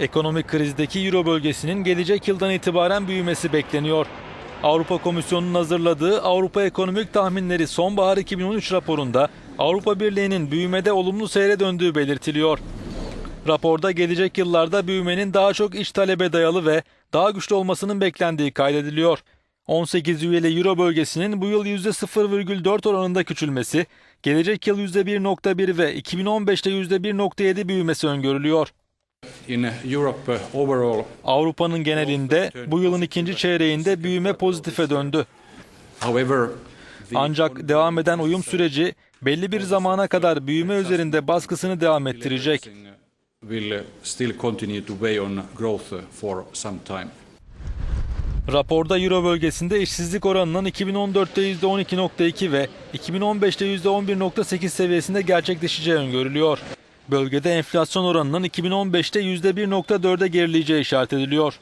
Ekonomik krizdeki Euro bölgesinin gelecek yıldan itibaren büyümesi bekleniyor. Avrupa Komisyonu'nun hazırladığı Avrupa Ekonomik Tahminleri Sonbahar 2013 raporunda Avrupa Birliği'nin büyümede olumlu seyre döndüğü belirtiliyor. Raporda gelecek yıllarda büyümenin daha çok iç talebe dayalı ve daha güçlü olmasının beklendiği kaydediliyor. 18 üyeli Euro bölgesinin bu yıl %0,4 oranında küçülmesi, gelecek yıl %1,1 ve 2015'te %1,7 büyümesi öngörülüyor. In Europe uh, overall, Avrupa'nın genelinde bu yılın ikinci çeyreğinde büyüme pozitife döndü. Ancak devam eden uyum süreci belli bir zamana kadar büyüme üzerinde baskısını devam ettirecek. will uh, still continue to weigh on growth uh, for some time. Raporda Euro bölgesinde işsizlik oranının 2014'te %12.2 ve 2015'te %11.8 seviyesinde gerçekleşeceği öngörülüyor. Bölgede enflasyon oranının 2015'te %1.4'e gerileyeceği işaret ediliyor.